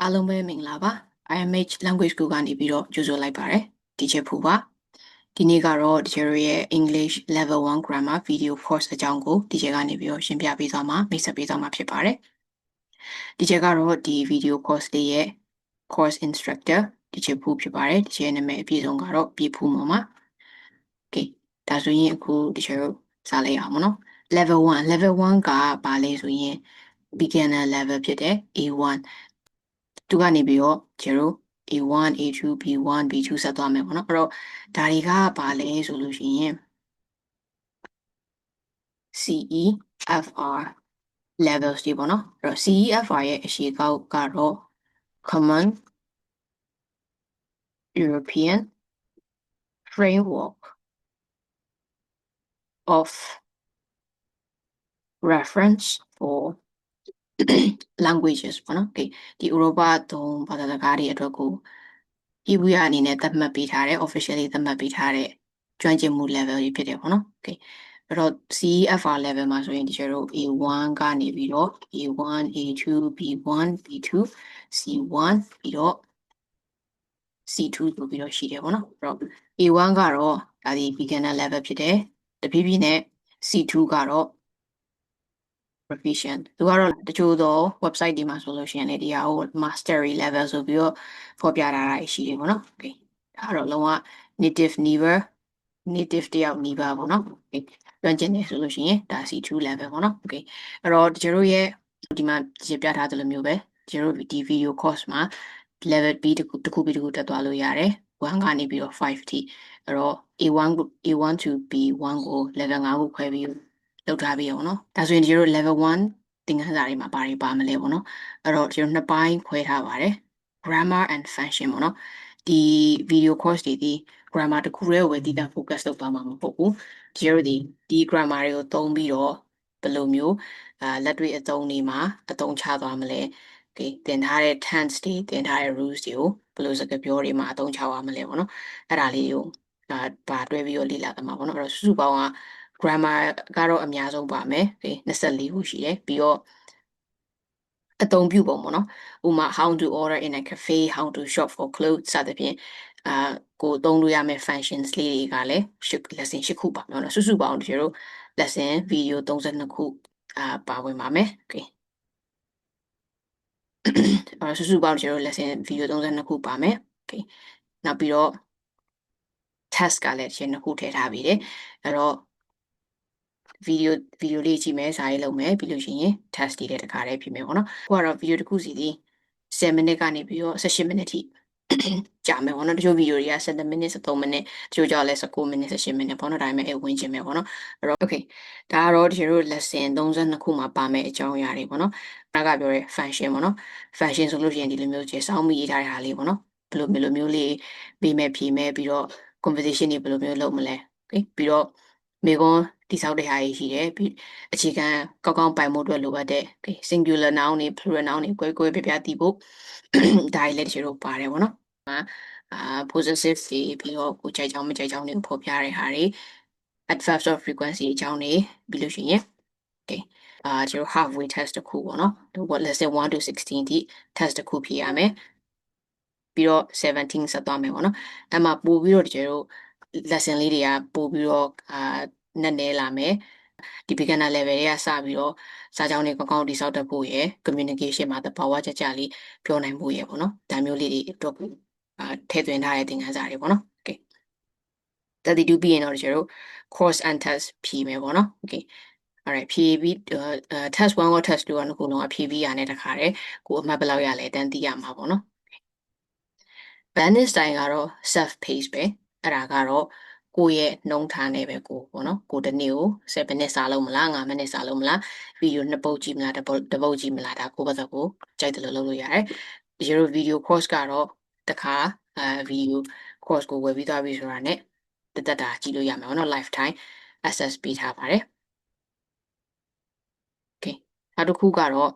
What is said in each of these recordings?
အားလုံးပဲမင်္ဂလာပါ IMH language school ကနေပြီးတော့ကြိုဆိုလိုက်ပါတယ် teacher ဖူပါဒီနေ့ကတော့ teacher ရဲ့ English level 1 grammar video course အကြောင်းကို teacher ကနေပြီးတော့ရှင်းပြပေးသွားမှာမိတ်ဆက်ပေးသွားမှာဖြစ်ပါတယ် teacher ကတော့ဒီ video course လေးရဲ့ course instructor teacher ဖူဖြစ်ပါတယ် teacher ရဲ့နာမည်အပြည့်စုံကတော့ပြဖူမော်ပါ okay ဒါဆိုရင်အခု teacher တို့စလိုက်အောင်မနော် level 1 level 1ကဘာလဲဆိုရင် beginner level ဖြစ်တဲ့ A1 သူကနေပြီးတော့0 A1 A2 B1 B2 ဆက်သွားမယ်ပေါ့နော်အဲ့တော့ဒါတွေကဘာလဲဆိုလို့ရှိရင် CE FR levels တွေပေါ့နော်အဲ့တော့ CE FR ရဲ့အရှိကောက်ကတော့ common European framework of reference for languages ပေါ့နော်။ Okay ဒီဥရောပသုံးဘာသာစကားတွေအတွက်ကို EBA အနေနဲ့သတ်မှတ်ပေးထားတဲ့ officially သတ်မှတ်ပေးထားတဲ့ကျွမ်းကျင်မှု level တွေဖြစ်တယ်ပေါ့နော်။ Okay အဲ့တော့ CEFR level မှာဆိုရင်ဒီကျတို့ A1 ကနေပြီးတော့ A1 A2 B1 B2 C1 ပြီးတော့ C2 ဆိုပြီးတော့ရှိတယ်ပေါ့နော်။အဲ့တော့ A1 ကတော့ဒါဒီ beginner level ဖြစ်တယ်။တဖြည်းဖြည်းနဲ့ C2 ကတော့ proficient သူကတော့တချို့သော website တွေမှာဆိုလို့ရှိရင်လေဒီဟာကို mastery level ဆိုပြီးတော့ဖော်ပြထားတာရှိတယ်ပေါ့နော် okay ဒါကတော့လုံးဝ native neighbor native တယောက် neighbor ပေါ့နော် okay လွှမ်းကျင်နေဆိုလို့ရှိရင်ဒါ C2 level ပေါ့နော် okay အဲ့တော့ကျတို့ရဲ့ဒီမှာကြပြထားသလိုမျိုးပဲကျတို့ဒီ video course မှာ level B တခုတစ်ခုပြီးတစ်ခုတက်သွားလို့ရတယ်1ကနေပြီးတော့5ထိအဲ့တော့ A1 A1 to B1 ကို level 5ကိုခွဲပြီး လောက်ထားပြီးရအောင်နော်ဒါဆိုရင်ဒီတို့ level 1သင်ခန်းစာတွေမှာဘာတွေပါမလဲပေါ့နော်အဲ့တော့ဒီတို့နှစ်ပိုင်းခွဲထားပါတယ် grammar and function ပေါ့နော်ဒီ video course တွေဒီ grammar တစ်ခုတည်းကိုပဲတည်တာ focus လုပ်ပါမှာမဟုတ်ဘူးဒီတို့ဒီဒီ grammar တွေကိုသုံးပြီးတော့ဘယ်လိုမျိုးအာလက်တွေ့အသုံးတွေမှာအသုံးချသွားမလဲ okay သင်ထားတဲ့ tense တွေသင်ထားတဲ့ rules တွေကိုဘယ်လိုစကားပြောတွေမှာအသုံးချရမလဲပေါ့နော်အဲ့ဒါလေးကိုဒါပါတွဲပြီးတော့လေ့လာသမှာပေါ့နော်အဲ့တော့စုစုပေါင်းက grammar ကတော့အများဆုံးပါမယ်။ okay 24ခုရှိတယ်ပြီးတော့အသုံးပြုပုံပေါ့နော်ဥပမာ how to order in a cafe how to shop for clothes စသဖြင့်အာကိုသုံးလို့ရမယ့် functions လေးတွေကလည်း lesson 8ခုပါနော်စုစုပေါင်းတို့တို့ lesson video 32ခုအာပါဝင်ပါမယ် okay အဲစုစုပေါင်းတို့ lesson video 32ခုပါမယ် okay နောက်ပြီးတော့ test ကလည်းတစ်ခုထည့်ထားပြီးတယ်အဲ့တော့ video video လေးကြည့်မယ်စာရေးလုပ်မယ်ပြီးလို့ရှိရင် test တွေလည်းတခါတည်းဖြစ်မယ်ပေါ့နော်ခုကတော့ video တစ်ခုစီဒီ7မိနစ်ကနေပြီးတော့18မိနစ်ထိကြာမယ်ပေါ့နော်တချို့ video တွေက7မိနစ်13မိနစ်တချို့ကြောင့်လည်း19မိနစ်18မိနစ်ပေါ့နော်ဒါပေမဲ့အဲဝင်ချင်မယ်ပေါ့နော်အဲ့တော့ okay ဒါကတော့တချို့တို့ lesson 32ခုမှာပါမယ်အကြောင်းအရာတွေပေါ့နော်ဒါကပြောရဲ function ပေါ့နော် function ဆိုလို့ရှိရင်ဒီလိုမျိုးကျေစောင်းမိရေးထားတဲ့ဟာလေးပေါ့နော်ဘယ်လိုမျိုးမျိုးလေးပေးမယ်ဖြေမယ်ပြီးတော့ conversation တွေဘယ်လိုမျိုးလုပ်မလဲ okay ပြီးတော့မိကွန်း တိဆောက်တဲ့ဟာကြီးရှိတယ်ပြီးအခြေခံကောက်ကောက်ပိုင်မှုအတွက်လိုအပ်တဲ့ okay singular noun တွေ plural noun တွေကိုယ်ကိုယ်ပြပြတည်ဖို့ဒါတွေလည်းတချို့တို့ပါတယ်ပေါ့နော်အာ possessive တွေပြီးတော့ကိုကြိုက်ချောင်းမကြိုက်ချောင်းတွေကိုဖော်ပြတဲ့ဟာတွေ adverbs of frequency အကြောင်းတွေပြီးလို့ရှိရင် okay အာကျွန်တော် halfway test တစ်ခုပေါ့နော် what lesson 1 to 16ဒီ test တစ်ခုဖြေရမယ်ပြီးတော့17ဆက်သွားမယ်ပေါ့နော်အဲ့မှာပို့ပြီးတော့ကျွန်တော် lesson လေးတွေကပို့ပြီးတော့အာ နက်နဲလာမယ်ဒီ beginner level တွေကစပြီးတော့စာကြောင်းတွေကောင်းကောင်းတိစောက်တတ်ဖို့ရယ် communication မှာတဘာဝကြကြလေးပြောနိုင်ဖို့ရယ်ပေါ့နော်ဒါမျိုးလေးတွေအတွက်အာထည့်သွင်းထားတဲ့သင်ခန်းစာတွေပေါ့နော် okay 32ပြီးရင်တော့ကျတော့ course and test ဖြေမယ်ပေါ့နော် okay alright ဖြေပြီး test 1ကို test 2ကခုလုံးကဖြေပြီးရတဲ့တခါတည်းကိုအမှတ်ဘယ်လောက်ရလဲတန်းသိရမှာပေါ့နော် Venice တိုင်းကတော့ self paced ပဲအဲ့ဒါကတော့ ကိုယ့်ရဲ့နှုံးထားနေပဲကိုပေါ့နော်ကိုတနေ့ကို7မိနစ်စာလုံးမလား9မိနစ်စာလုံးမလားဗီဒီယိုနှစ်ပုတ်ကြည့်မလားတစ်ပုတ်တစ်ပုတ်ကြည့်မလားဒါကိုယ့်ဘက်ကိုကြိုက်တယ်လို့လုပ်လို့ရတယ်ဒီလိုဗီဒီယို course ကတော့တခါအဲဗီဒီယို course ကိုဝယ်ပြီးသွားပြီဆိုတာနဲ့တသက်တာကြည့်လို့ရမယ်ပေါ့နော် lifetime access ပေးထားပါတယ် okay နောက်တစ်ခုကတော့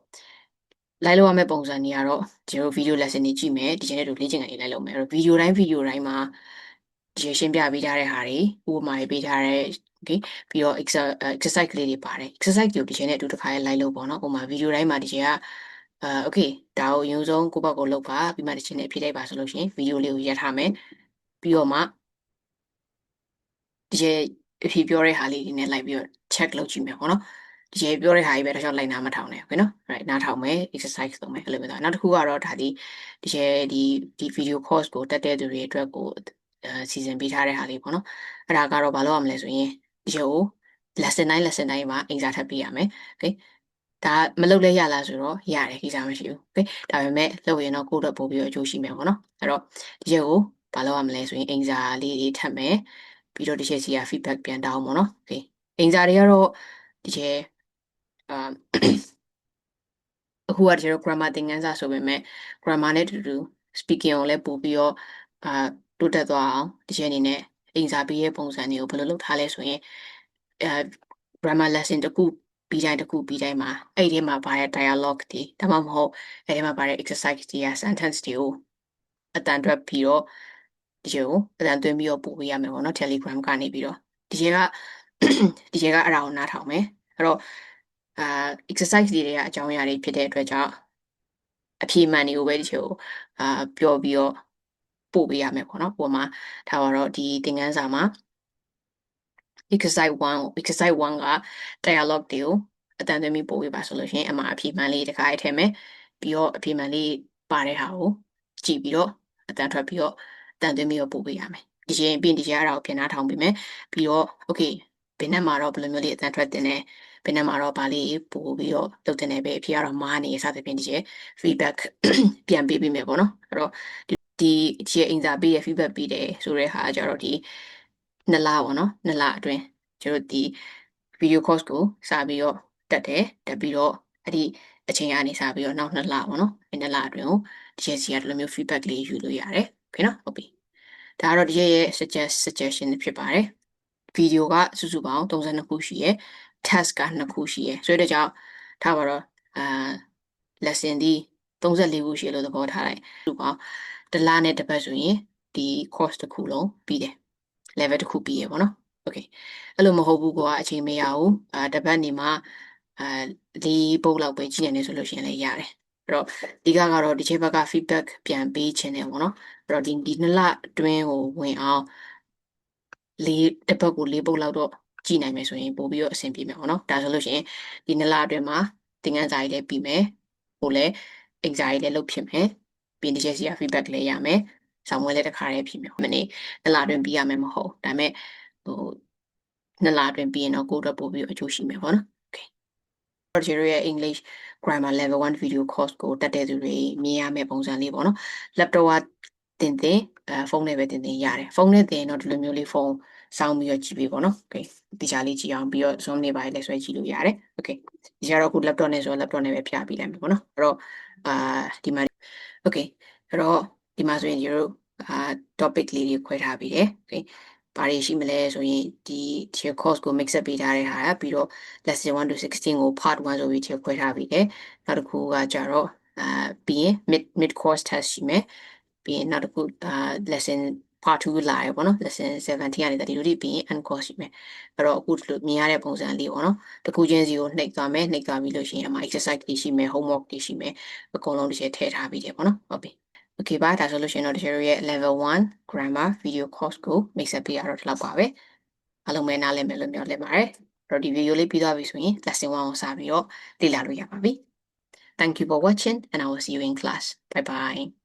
လိုက်လို့ရမယ့်ပုံစံတွေကတော့ကျွန်တော်ဗီဒီယို lesson တွေကြည့်မယ်ဒီချိန်နဲ့တို့လေ့ကျင့်ခန်းတွေလိုက်လုပ်မယ်အဲ့တော့ဗီဒီယိုတိုင်းဗီဒီယိုတိုင်းမှာ ရေရှင်းပြပေးထားတဲ့ဟာတွေဥပမာတွေပေးထားတဲ့ okay ပြီးတော့ exercise လေးတွေပါတယ် exercise ကိုဒီချိန်နဲ့အတူတစ်ခါလေးလိုက်လို့ပေါ့နော်ဥပမာဗီဒီယိုတိုင်းမှာဒီချိန်ကအာ okay ဒါကိုအရင်ဆုံးကိုယ့်ဘက်ကိုလုပ်ပါပြီးမှဒီချိန်နဲ့ဖြည့်လိုက်ပါဆိုလို့ရှိရင်ဗီဒီယိုလေးကိုရထားမယ်ပြီးတော့မှဒီချိန်အဖြေပြောတဲ့ဟာလေးတွေနဲ့လိုက်ပြီးတော့ check လုပ်ကြည့်မယ်ပေါ့နော်ဒီရေပြောတဲ့ဟာကြီးပဲတော့ကျွန်တော်လိုက်နာမထောင်နဲ့ဟုတ်ကဲ့နော် right နားထောင်မယ် exercise လုပ်မယ်အဲ့လိုပဲဆိုတော့နောက်တစ်ခုကတော့ဒါဒီဒီရေဒီဒီ video course ကိုတက်တဲ့သူတွေအတွက်ကို စီစဉ်ပေးထားတဲ့ဟာလေးပေါ့နော်အဲ့ဒါကတော့ဘာလို့ရမလဲဆိုရင်ဒီကျေကို lesson 9 lesson 9မှာအင်စာထပ်ပေးရမယ် okay ဒါမလုပ်လဲရလားဆိုတော့ရတယ်ကိစ္စမရှိဘူး okay ဒါပေမဲ့လုပ်ရင်တော့ကိုယ့်အတွက်ပို့ပြီးတော့အကျိုးရှိမယ်ပေါ့နော်အဲ့တော့ဒီကျေကိုဘာလုပ်ရမလဲဆိုရင်အင်စာလေးတွေထပ်မယ်ပြီးတော့ဒီကျေစီက feedback ပြန်တောင်းပေါ့နော် okay အင်စာတွေကတော့ဒီကျေအာအခုကကျွန်တော် grammar သင်ခန်းစာဆိုပေမဲ့ grammar နဲ့တူတူ speaking ကိုလည်းပို့ပြီးတော့အာ တိုးတက်သွားအောင်ဒီချိန်အနေနဲ့အင်စာပေးရဲ့ပုံစံတွေကိုဘယ်လိုလုပ်ထားလဲဆိုရင်အဲ grammar lesson တစ်ခုပြီးတိုင်းတစ်ခုပြီးတိုင်းမှာအဲ့ဒီမှာပါတဲ့ dialogue တွေဒါမှမဟုတ်အဲ့ဒီမှာပါတဲ့ exercise တွေက sentence တွေကိုအတန်တွက်ပြီးတော့ဒီကိုအတန်သွင်းပြီးတော့ပို့ပေးရမယ်ပေါ့နော် Telegram ကနေပြီးတော့ဒီချိန်ကဒီချိန်ကအဲ့ဒါကိုနားထောင်မယ်အဲ့တော့အာ exercise တွေကအကြောင်းအရာတွေဖြစ်တဲ့အတွက်ကြောင့်အဖြေမှန်တွေကိုပဲဒီချို့အာပြောပြီးတော့ ပို့ပေးရမယ်ပေါ့နော်ပုံမှာဒါတော့ဒီသင်ခန်းစာမှာ exercise 1 exercise 1က dialogue တွေကိုအတန်သွင်းပြီးပို့ပေးပါဆိုလို့ရှိရင်အမှာအဖြေမှန်လေးတစ်ခါရထည့်မယ်ပြီးတော့အဖြေမှန်လေးပါတဲ့ဟာကိုကြည့်ပြီးတော့အတန်ထွက်ပြီးတော့အတန်သွင်းပြီးတော့ပို့ပေးရမယ်ဒီချိန်ပြီးဒီချိန်အဲ့ဒါကိုပြန်နှားထောင်ပေးမယ်ပြီးတော့ okay ဘယ်နဲ့မှာတော့ဘယ်လိုမျိုးလေးအတန်ထွက်တင်တယ် ဘယ်နှမှာတော့ဗာလေးပို့ပြီးတော့လုပ်တင်နေပဲအဖေကတော့မားနေစသဖြင့်ဒီရဲ့ feedback ပြန်ပေးပေးမယ်ပေါ့နော်အဲ့တော့ဒီဒီရဲ့အင်စာပေးရဲ့ feedback ပေးတယ်ဆိုတဲ့ဟာကြတော့ဒီနှစ်လပေါ့နော်နှစ်လအတွင်းကျွန်တော်ဒီ video course ကိုစပြီးတော့တက်တယ်တက်ပြီးတော့အဲ့ဒီအချိန်ကနေစပြီးတော့နောက်နှစ်လပေါ့နော်အဲ့နှစ်လအတွင်းကိုဒီရဲ့စီကဒီလိုမျိုး feedback လေးယူလို့ရတယ်ဖေနော်ဟုတ်ပြီဒါကတော့ဒီရဲ့ suggest suggestion ဖြစ်ပါတယ်ဗီဒီယိုကစုစုပေါင်း32ခုရှိရယ် task က2ခုရှိရယ်ဆိုတဲ့ကြောင့်ထားပါတော့အာ lesson ဒီ34ခုရှိရလို့သဘောထားလိုက်စုပေါင်းတစ်လနဲ့တစ်ပတ်ဆိုရင်ဒီ course တစ်ခုလုံးပြီးတယ် level တစ်ခုပြီးရယ်ပေါ့နော် okay အဲ့လိုမဟုတ်ဘူးကွာအချိန်မရဘူးအာတစ်ပတ်နေမှာအာဒီပုတ်လောက်ပဲကြည့်နေတယ်ဆိုလို့ရှိရင်လည်းရတယ်အဲ့တော့ဒီကကတော့ဒီချိန်ဘက်က feedback ပြန်ပေးခြင်းတယ်ပေါ့နော်အဲ့တော့ဒီဒီနှစ်လအတွင်းကိုဝင်အောင်လေးတစ်ပတ်ကိုလေးပုတ်လောက်တော့ ကြည့်နိုင်မယ်ဆိုရင်ပို့ပြီးတော့အဆင်ပြေမယ်ပေါ့နော်ဒါဆိုလို့ရှိရင်ဒီနှစ်လအတွင်းမှာသင်ခန်းစာရေးလည်းပြီးမယ်ဟိုလည်း exam ရေးလည်းလုပ်ဖြစ်မယ်ပြီးဒီချက်စီက feedback လည်းရမယ်ဆောင်းဝဲလည်းတစ်ခါတည်းဖြစ်မယ်မနေ့နှစ်လအတွင်းပြီးရမယ်မဟုတ်ဒါပေမဲ့ဟိုနှစ်လအတွင်းပြီးရင်တော့ကိုယ်တော့ပို့ပြီးအကျိုးရှိမယ်ပေါ့နော် okay တော့ကျွန်တော်ရဲ့ English grammar level 1 video course ကိုတက်တဲ့သူတွေမြင်ရမယ့်ပုံစံလေးပေါ့နော် laptop ကတင်တင်အဲဖုန်းနဲ့ပဲတင်တင်ရတယ်ဖုန်းနဲ့တင်တော့ဒီလိုမျိုးလေးဖုန်း စောင်းပြီးတော့ကြည့်ပေးပေါ့နော် okay ဒီချာလေးကြည့်အောင်ပြီးတော့ zoom နေပါလေဆွဲကြည့်လို့ရတယ် okay ဒီချာတော့အခု laptop နဲ့ဆိုတော့ laptop နဲ့ပဲဖြာပြီးလိုက်မယ်ပေါ့နော်အဲ့တော့အာဒီမှာ okay အဲ့တော့ဒီမှာဆိုရင်ကျွန်တော်တို့အာ topic လေးတွေခွဲထားပြီးတယ် okay ဘာတွေရှိမလဲဆိုရင်ဒီဒီ course ကို mix up ပေးထားတဲ့ဟာပြီးတော့ lesson 1 to 16ကို part 1ဆိုပြီးထည့်ခွဲထားပြီးတယ်နောက်တစ်ခုကကြတော့အာပြီးရင် mid mid course test ရှိမယ်ပြီးရင်နောက်တစ်ခုအာ lesson part 2လာရပေါ့နော် lesson 17ကနေ30လို့ဒီပြီးရင် end course ရှိမယ်အဲ့တော့အခုလိုမြင်ရတဲ့ပုံစံလေးပေါ့နော်တစ်ခုချင်းစီကိုနှိပ်သွားမယ်နှိပ်သွားပြီးလို့ရှိရင်အမှ exercise တွေရှိမယ် homework တွေရှိမယ်အကုန်လုံးတစ်ချက်ထည့်ထားပြီးတယ်ပေါ့နော်ဟုတ်ပြီ okay ပါဒါဆိုလို့ရှိရင်တော့တချို့ရဲ့ level 1 grammar video course ကို mix up ပေးရတော့ဒီလောက်ပါပဲအားလုံးပဲနားလည်မယ်လို့မျှော်လင့်ပါတယ်အဲ့တော့ဒီ video လေးပြီးသွားပြီဆိုရင် lesson 1ကိုစပြီးတော့လေ့လာလို့ရပါပြီ Thank you for watching and I will see you in class. Bye bye.